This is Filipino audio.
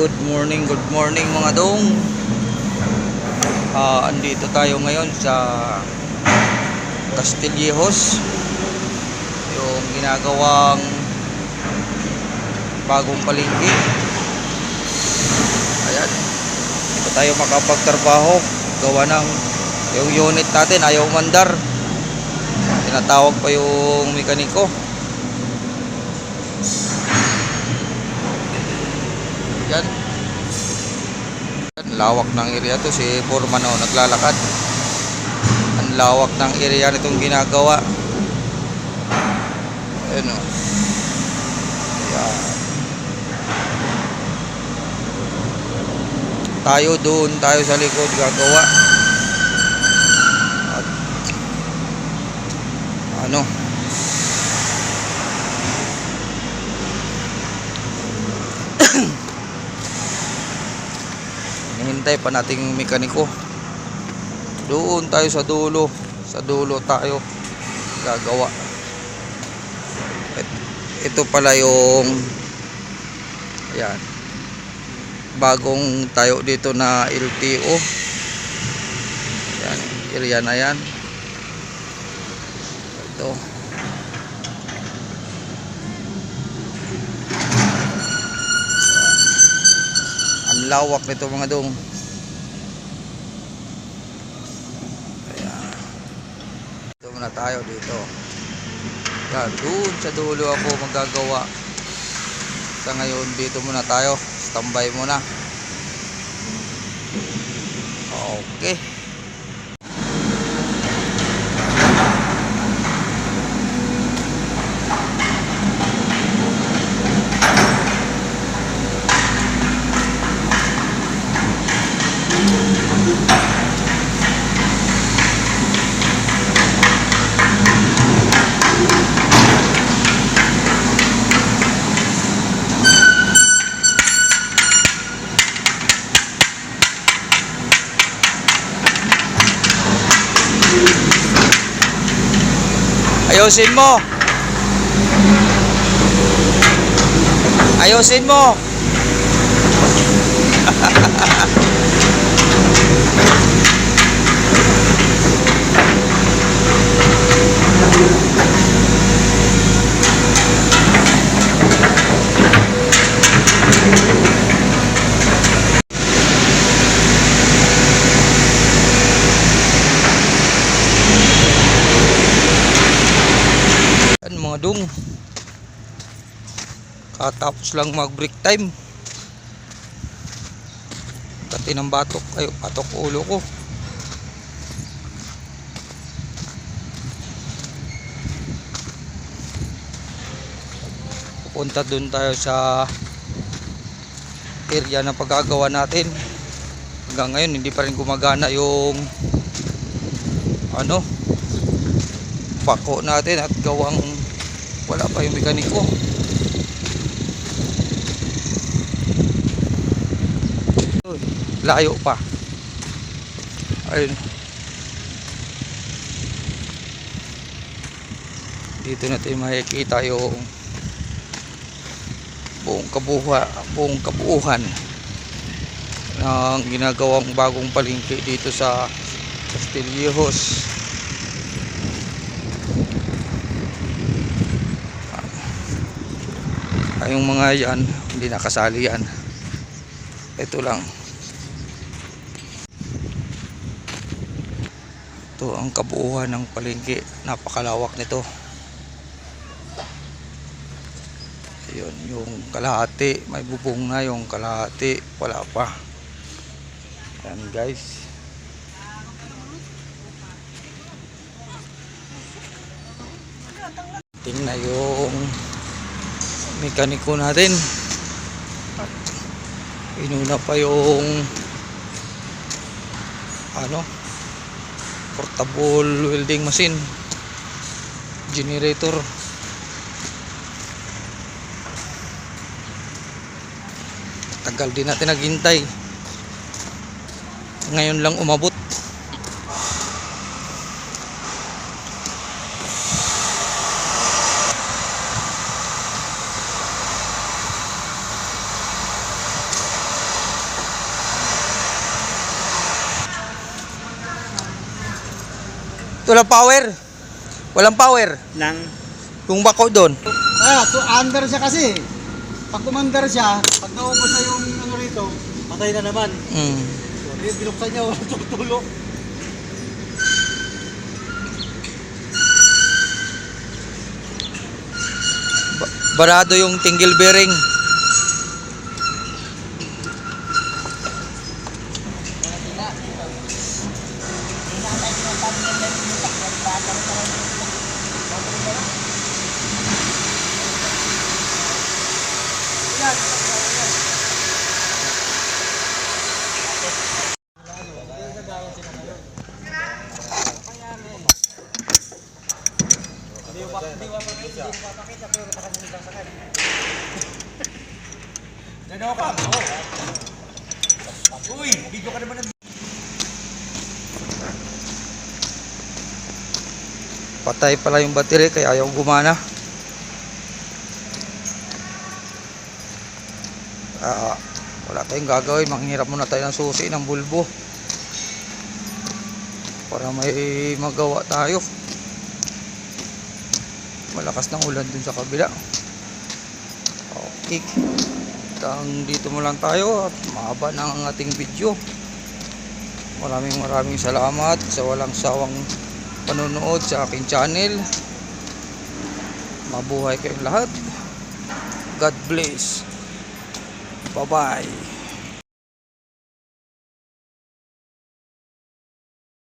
Good morning, good morning mga dong. Ah, andito tayo ngayon sa Castillejos. Yung ginagawang bagong palengke. Ayan. Dito tayo makapagtrabaho. Gawa ng yung unit natin ayaw umandar. Tinatawag pa yung mekaniko. Yan. Ang lawak ng area to si Foreman oh, naglalakad. Ang lawak ng area nitong ginagawa. Ayun oh. Tayo doon, tayo sa likod gagawa. At ano? Hinihintay pa nating mekaniko. Doon tayo sa dulo. Sa dulo tayo gagawa. Ito pala yung Ayan. Bagong tayo dito na LTO. Yan, area na yan. Ito. Lawak nito mga dong. Ayan. Dito muna tayo dito. Yan, doon sa dulo ako magagawa. Sa ngayon, dito muna tayo. Standby muna. Okay. Ayusin mo. Ayusin mo. Yan mga dong. Katapos lang mag break time. Kati ng batok kayo, patok ulo ko. Pupunta dun tayo sa area na paggagawa natin. Hanggang ngayon hindi pa rin gumagana yung ano pako natin at gawang wala pa yung mekaniko. Layo pa. Ayun. Dito natin makikita yung buong kabuha buong kabuuhan ng ginagawang bagong palengke dito sa Castillejos yung mga yan hindi nakasali yan. Ito lang. Ito ang kabuuan ng palengke. Napakalawak nito. Yun yung kalahati. May bubong na yung kalahati. Wala pa. Yan guys. Tingnan yung mekaniko natin. At inuna pa yung ano portable welding machine. Generator. Tagal din natin naghintay. Ngayon lang umabot Walang power. Walang power. Nang, Yung bako doon. ah, to under siya kasi. Pag umandar siya, pag naubos na yung ano rito, patay na naman. Mm. So, binuksan niya, walang tutulo. Ba- barado yung tingle bearing. Gano'n ka? Oo. Uy, video ka naman ng Patay pala yung battery kaya ayaw gumana. Ah, wala tayong gagawin. Manghirap muna tayo ng susi ng bulbo. Para may magawa tayo. Malakas ng ulan dun sa kabila. Okay. Hanggang dito mo lang tayo at mahaba na ang ating video. Maraming maraming salamat sa walang sawang panonood sa aking channel. Mabuhay kayong lahat. God bless. Bye-bye.